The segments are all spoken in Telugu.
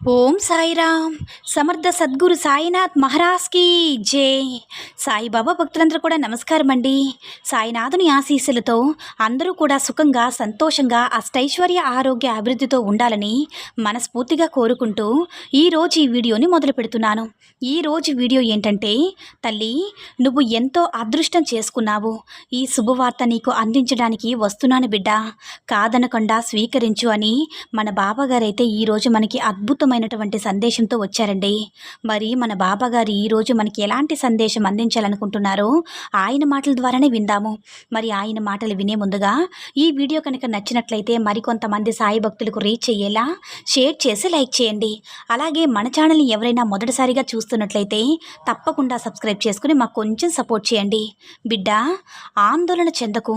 Om Sairam. Samarth Sadguru Sainath మహారాజ్కి జై. సాయిబాబా భక్తులందరూ కూడా నమస్కారం అండి సాయినాథుని ఆశీస్సులతో అందరూ కూడా సుఖంగా సంతోషంగా అష్టైశ్వర్య ఆరోగ్య అభివృద్ధితో ఉండాలని మనస్ఫూర్తిగా కోరుకుంటూ ఈరోజు ఈ వీడియోని మొదలు పెడుతున్నాను. ఈరోజు వీడియో ఏంటంటే తల్లి నువ్వు ఎంతో అదృష్టం చేసుకున్నావు. ఈ శుభవార్త నీకు అందించడానికి వస్తున్నాను బిడ్డ. కాదనకుండా స్వీకరించు అని మన బాబాగారైతే ఈరోజు మనకి అద్భుతం అద్భుతమైనటువంటి సందేశంతో వచ్చారండి. మరి మన బాబాగారు ఈరోజు మనకి ఎలాంటి సందేశం అందించాలనుకుంటున్నారో ఆయన మాటల ద్వారానే విందాము. మరి ఆయన మాటలు వినే ముందుగా ఈ వీడియో కనుక నచ్చినట్లయితే మరికొంతమంది సాయి భక్తులకు రీచ్ అయ్యేలా షేర్ చేసి లైక్ చేయండి. అలాగే మన ఛానల్ని ఎవరైనా మొదటిసారిగా చూస్తున్నట్లయితే తప్పకుండా సబ్స్క్రైబ్ చేసుకుని మాకు కొంచెం సపోర్ట్ చేయండి. బిడ్డ ఆందోళన చెందకు.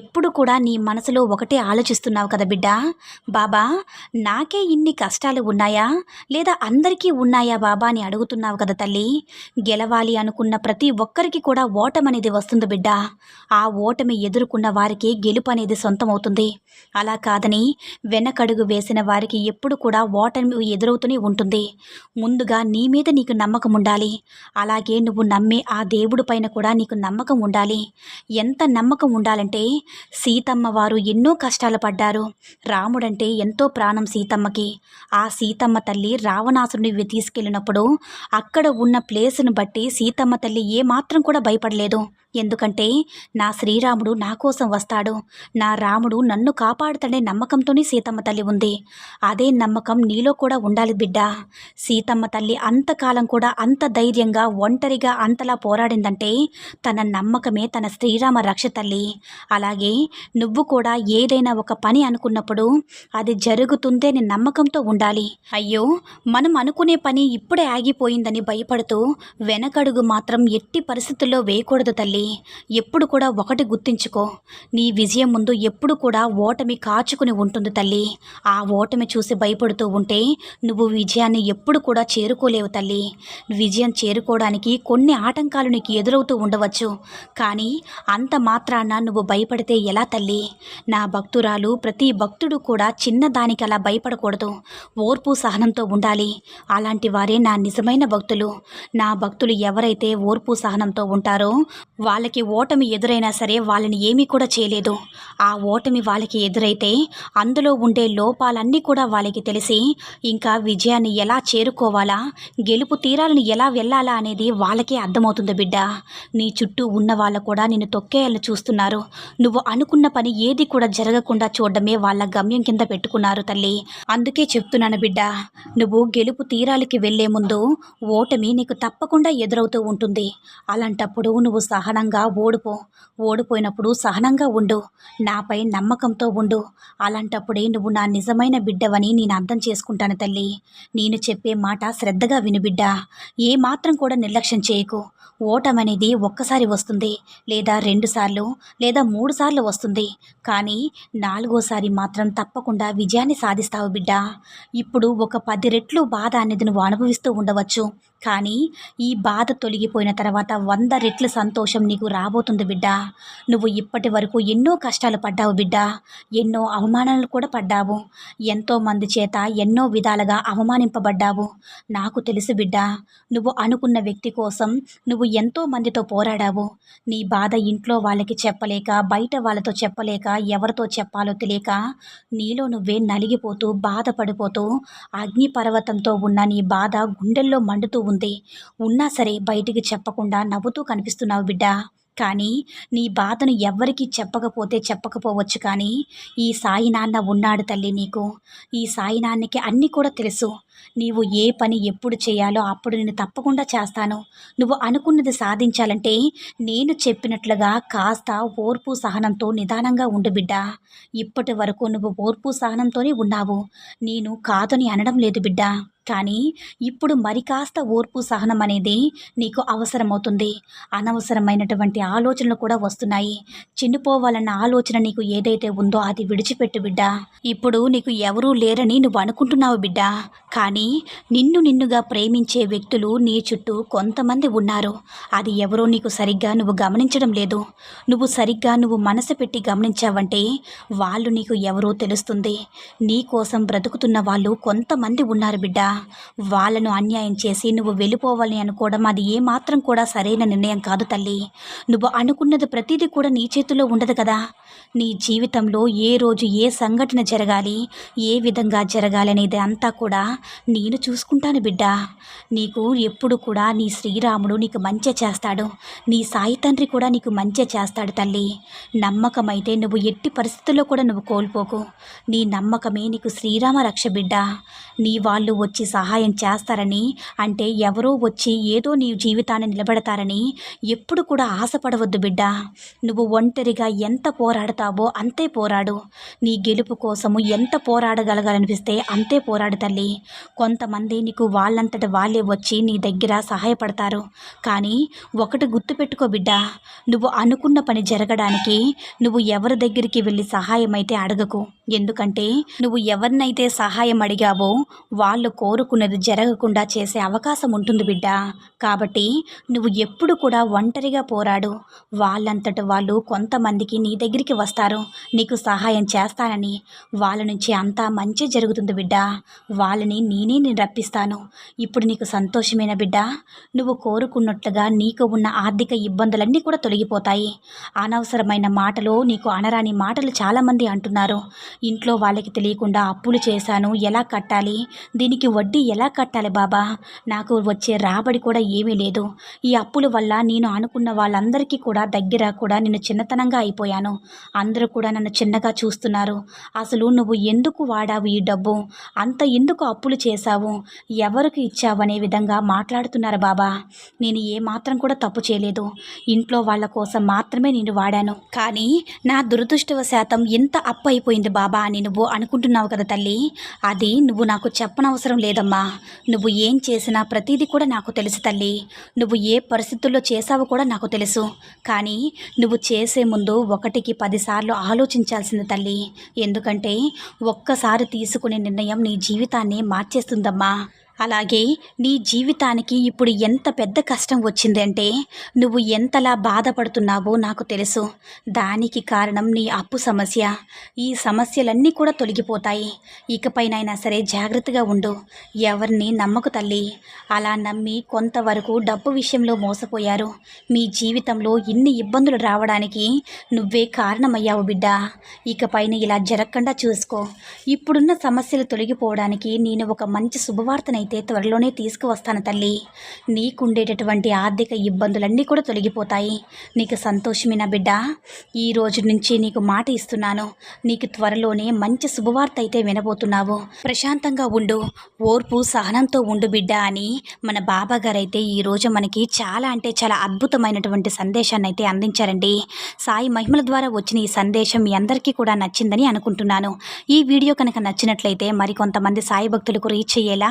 ఎప్పుడు కూడా నీ మనసులో ఒకటే ఆలోచిస్తున్నావు కదా బిడ్డ. బాబా నాకే ఇన్ని కష్టాలు ఉన్నాయా? లేదా అందరికీ ఉన్నాయా బాబా అని అడుగుతున్నావు కదా తల్లి. గెలవాలి అనుకున్న ప్రతి ఒక్కరికి కూడా ఓటమనేది వస్తుంది బిడ్డ. ఆ ఓటమి ఎదుర్కొన్న వారికి గెలుపు అనేది సొంతమవుతుంది. అలా కాదని వెనకడుగు వేసిన వారికి ఎప్పుడు కూడా ఓటమి ఎదురవుతూనే ఉంటుంది. ముందుగా నీ మీద నీకు నమ్మకం ఉండాలి. అలాగే నువ్వు నమ్మే ఆ దేవుడి పైన కూడా నీకు నమ్మకం ఉండాలి. ఎంత నమ్మకం ఉండాలంటే సీతమ్మ వారు ఎన్నో కష్టాలు పడ్డారు. రాముడంటే ఎంతో ప్రాణం సీతమ్మకి. ఆ సీతమ్మ తల్లి రావణాసురుని తీసుకెళ్ళినప్పుడు అక్కడ ఉన్న ప్లేస్ను బట్టి సీతమ్మ తల్లి ఏమాత్రం కూడా భయపడలేదు. ఎందుకంటే నా శ్రీరాముడు నా కోసం వస్తాడు. నా రాముడు నన్ను కాపాడుతాడే నమ్మకంతోనే సీతమ్మ తల్లి ఉంది. అదే నమ్మకం నీలో కూడా ఉండాలి బిడ్డ. సీతమ్మ తల్లి అంతకాలం కూడా అంత ధైర్యంగా ఒంటరిగా అంతలా పోరాడిందంటే తన నమ్మకమే తన శ్రీరామ రక్ష తల్లి. అలాగే నువ్వు కూడా ఏదైనా ఒక పని అనుకున్నప్పుడు అది జరుగుతుందే నమ్మకంతో ఉండాలి. అయ్యో మనం అనుకునే పని ఇప్పుడే ఆగిపోయిందని భయపడుతూ వెనకడుగు మాత్రం ఎట్టి పరిస్థితుల్లో వేయకూడదు తల్లి. ఎప్పుడు కూడా ఒకటి గుర్తించుకో. నీ విజయం ముందు ఎప్పుడు కూడా ఓటమి కాచుకుని ఉంటుంది తల్లి. ఆ ఓటమి చూసి భయపడుతూ ఉంటే నువ్వు విజయాన్ని ఎప్పుడు కూడా చేరుకోలేవు తల్లి. విజయం చేరుకోవడానికి కొన్ని ఆటంకాలు నీకు ఎదురవుతూ ఉండవచ్చు. కానీ అంత మాత్రాన నువ్వు భయపడితే ఎలా తల్లి? నా భక్తురాలు ప్రతి భక్తుడు కూడా చిన్నదానికి అలా భయపడకూడదు. ఓర్పు సహనంతో ఉండాలి. అలాంటి వారే నా నిజమైన భక్తులు. నా భక్తులు ఎవరైతే ఓర్పు సహనంతో ఉంటారో వాళ్ళకి ఓటమి ఎదురైనా సరే వాళ్ళని ఏమీ కూడా చేయలేదు. ఆ ఓటమి వాళ్ళకి ఎదురైతే అందులో ఉండే లోపాలన్నీ కూడా వాళ్ళకి తెలిసి ఇంకా విజయాన్ని ఎలా చేరుకోవాలా గెలుపు తీరాలను ఎలా వెళ్ళాలా అనేది వాళ్ళకే అర్థమవుతుంది బిడ్డ. నీ చుట్టూ ఉన్న వాళ్ళు కూడా నిన్ను తొక్కేయాలని చూస్తున్నారు. నువ్వు అనుకున్న పని ఏది కూడా జరగకుండా చూడడమే వాళ్ళ గమ్యం కింద పెట్టుకున్నారు తల్లి. అందుకే చెప్తున్నాను బిడ్డ నువ్వు గెలుపు తీరాలకి వెళ్ళే ముందు ఓటమి నీకు తప్పకుండా ఎదురవుతూ ఉంటుంది. అలాంటప్పుడు నువ్వు సహనంగా ఓడిపో. ఓడిపోయినప్పుడు సహనంగా ఉండు. నాపై నమ్మకంతో ఉండు. అలాంటప్పుడే నువ్వు నా నిజమైన బిడ్డవని నేను అర్థం చేసుకుంటాను తల్లి. నేను చెప్పే మాట శ్రద్ధగా విను బిడ్డ. ఏ మాత్రం కూడా నిర్లక్ష్యం చేయకు. ఓటమనేది ఒక్కసారి వస్తుంది. లేదా రెండుసార్లు లేదా మూడు సార్లు వస్తుంది. కానీ నాలుగోసారి మాత్రం తప్పకుండా విజయాన్ని సాధిస్తావు బిడ్డ. ఇప్పుడు ఒక పది రెట్లు బాధ అనేది నువ్వు అనుభవిస్తూ ఉండవచ్చు. కానీ ఈ బాధ తొలగిపోయిన తర్వాత వంద రెట్ల సంతోషం నీకు రాబోతుంది బిడ్డ. నువ్వు ఇప్పటి వరకు ఎన్నో కష్టాలు పడ్డావు బిడ్డ. ఎన్నో అవమానాలు కూడా పడ్డావు. ఎంతో మంది చేత ఎన్నో విధాలుగా అవమానింపబడ్డావు. నాకు తెలుసు బిడ్డ నువ్వు అనుకున్న వ్యక్తి కోసం నువ్వు ఎంతో మందితో పోరాడావు. నీ బాధ ఇంట్లో వాళ్ళకి చెప్పలేక బయట వాళ్ళతో చెప్పలేక ఎవరితో చెప్పాలో తెలియక నీలో నువ్వే నలిగిపోతూ బాధపడిపోతూ అగ్నిపర్వతంతో ఉన్న నీ బాధ గుండెల్లో మండుతూ ఉంది. ఉన్నా సరే బయటికి చెప్పకుండా నవ్వుతూ కనిపిస్తున్నావు బిడ్డ. కానీ నీ బాధను ఎవ్వరికీ చెప్పకపోతే చెప్పకపోవచ్చు కానీ ఈ సాయి నాన్న ఉన్నాడు తల్లి నీకు. ఈ సాయి నాన్నకి అన్నీ కూడా తెలుసు. నీవు ఏ పని ఎప్పుడు చేయాలో అప్పుడు నేను తప్పకుండా చేస్తాను. నువ్వు అనుకున్నది సాధించాలంటే నేను చెప్పినట్లుగా కాస్త ఓర్పు సహనంతో నిదానంగా ఉండు బిడ్డ. ఇప్పటి వరకు నువ్వు ఓర్పు సహనంతోనే ఉన్నావు. నేను కాదని అనడం లేదు బిడ్డ. కానీ ఇప్పుడు మరి కాస్త ఓర్పు సహనం అనేది నీకు అవసరమవుతుంది. అనవసరమైనటువంటి ఆలోచనలు కూడా వస్తున్నాయి. చిన్నుపోవాలన్న ఆలోచన నీకు ఏదైతే ఉందో అది విడిచిపెట్టు బిడ్డ. ఇప్పుడు నీకు ఎవరూ లేరని నువ్వు అనుకుంటున్నావు బిడ్డ. కానీ నిన్ను నిన్నుగా ప్రేమించే వ్యక్తులు నీ చుట్టూ కొంతమంది ఉన్నారు. అది ఎవరో నీకు సరిగ్గా నువ్వు గమనించడం లేదు. నువ్వు సరిగ్గా నువ్వు మనసు పెట్టి గమనించావంటే వాళ్ళు నీకు ఎవరో తెలుస్తుంది. నీ కోసం బ్రతుకుతున్న వాళ్ళు కొంతమంది ఉన్నారు బిడ్డ. వాళ్ళను అన్యాయం చేసి నువ్వు వెళ్ళిపోవాలని అనుకోవడం అది ఏమాత్రం కూడా సరైన నిర్ణయం కాదు తల్లి. నువ్వు అనుకున్నది ప్రతిదీ కూడా నీ చేతిలో ఉండదు కదా. నీ జీవితంలో ఏ రోజు ఏ సంఘటన జరగాలి ఏ విధంగా జరగాలనేది అంతా కూడా నేను చూసుకుంటాను బిడ్డ. నీకు ఎప్పుడు కూడా నీ శ్రీరాముడు నీకు మంచి చేస్తాడు. నీ సాయి తండ్రి కూడా నీకు మంచి చేస్తాడు తల్లి. నమ్మకమైతే నువ్వు ఎట్టి పరిస్థితుల్లో కూడా నువ్వు కోల్పోకు. నీ నమ్మకమే నీకు శ్రీరామ రక్ష బిడ్డ. నీ వాళ్ళు వచ్చి సహాయం చేస్తారని అంటే ఎవరో వచ్చి ఏదో నీ జీవితాన్ని నిలబెడతారని ఎప్పుడు కూడా ఆశపడవద్దు బిడ్డ. నువ్వు ఒంటరిగా ఎంత పోరాడతావో అంతే పోరాడు. నీ గెలుపు కోసము ఎంత పోరాడగలగాలనిపిస్తే అంతే పోరాడు తల్లి. కొంతమంది నీకు వాళ్ళంతట వాళ్ళే వచ్చి నీ దగ్గర సహాయపడతారు. కానీ ఒకటి గుర్తుపెట్టుకో బిడ్డ నువ్వు అనుకున్న పని జరగడానికి నువ్వు ఎవరి దగ్గరికి వెళ్ళి సహాయం అయితే అడగకు. ఎందుకంటే నువ్వు ఎవరినైతే సహాయం అడిగావో వాళ్ళు కోరుకున్నది జరగకుండా చేసే అవకాశం ఉంటుంది బిడ్డ. కాబట్టి నువ్వు ఎప్పుడు కూడా ఒంటరిగా పోరాడు. వాళ్ళంతట వాళ్ళు కొంతమందికి నీ దగ్గరికి వస్తారు? నీకు సహాయం చేస్తానని. వాళ్ళ నుంచి అంతా మంచి జరుగుతుంది బిడ్డ. వాళ్ళని నేనే నేను రప్పిస్తాను. ఇప్పుడు నీకు సంతోషమైన బిడ్డ? నువ్వు కోరుకున్నట్లుగా నీకు ఉన్న ఆర్థిక ఇబ్బందులన్నీ కూడా తొలగిపోతాయి. అనవసరమైన మాటలు నీకు అనరాని మాటలు చాలామంది అంటున్నారు. ఇంట్లో వాళ్ళకి తెలియకుండా అప్పులు చేశాను ఎలా కట్టాలి? దీనికి వడ్డీ ఎలా కట్టాలి బాబా? నాకు వచ్చే రాబడి కూడా ఏమీ లేదు. ఈ అప్పుల వల్ల నేను అనుకున్న వాళ్ళందరికీ కూడా దగ్గర కూడా నేను చిన్నతనంగా అయిపోయాను. అందరూ కూడా నన్ను చిన్నగా చూస్తున్నారు. అసలు నువ్వు ఎందుకు వాడావు ఈ డబ్బు? అంత ఎందుకు అప్పులు చేశావు? ఎవరికి ఇచ్చావు అనే విధంగా మాట్లాడుతున్నారు బాబా. నేను ఏ మాత్రం కూడా తప్పు చేయలేదు. ఇంట్లో వాళ్ళ కోసం మాత్రమే నేను వాడాను. కానీ నా దురదృష్టవశాతం ఎంత అప్పు అయిపోయింది బాబా అని నువ్వు అనుకుంటున్నావు కదా తల్లి. అది నువ్వు నాకు చెప్పనవసరం లేదమ్మా. నువ్వు ఏం చేసినా ప్రతిదీ కూడా నాకు తెలుసు తల్లి. నువ్వు ఏ పరిస్థితుల్లో చేసావో కూడా నాకు తెలుసు. కానీ నువ్వు చేసే ముందు ఒకటికి పదిసార్లు ఆలోచించాల్సింది తల్లి. ఎందుకంటే ఒక్కసారి తీసుకునే నిర్ణయం నీ జీవితాన్ని మార్చేస్తుందమ్మా. అలాగే నీ జీవితానికి ఇప్పుడు ఎంత పెద్ద కష్టం వచ్చిందంటే నువ్వు ఎంతలా బాధపడుతున్నావో నాకు తెలుసు. దానికి కారణం నీ అప్పు సమస్య. ఈ సమస్యలన్నీ కూడా తొలగిపోతాయి. ఇకపైనైనా సరే జాగ్రత్తగా ఉండు. ఎవరిని నమ్మకు తల్లి. అలా నమ్మి కొంతవరకు డబ్బు విషయంలో మోసపోయారు. మీ జీవితంలో ఇన్ని ఇబ్బందులు రావడానికి నువ్వే కారణమయ్యావు బిడ్డ. ఇకపైన ఇలా జరగకుండా చూసుకో. ఇప్పుడున్న సమస్యలు తొలగిపోవడానికి నేను ఒక మంచి అయితే త్వరలోనే తీసుకువస్తాను తల్లి. నీకుండేటటువంటి ఆర్థిక ఇబ్బందులన్నీ కూడా తొలగిపోతాయి. నీకు సంతోషమైన బిడ్డ? ఈ రోజు నుంచి నీకు మాట ఇస్తున్నాను. నీకు త్వరలోనే మంచి శుభవార్త అయితే వినబోతున్నావు. ప్రశాంతంగా ఉండు. ఓర్పు సహనంతో ఉండు బిడ్డ అని మన బాబా గారైతే ఈరోజు మనకి చాలా అంటే చాలా అద్భుతమైనటువంటి సందేశాన్ని అయితే అందించారండి. సాయి మహిమల ద్వారా వచ్చిన ఈ సందేశం మీ అందరికీ కూడా నచ్చిందని అనుకుంటున్నాను. ఈ వీడియో కనుక నచ్చినట్లయితే మరికొంతమంది సాయి భక్తులకు రీచ్ అయ్యేలా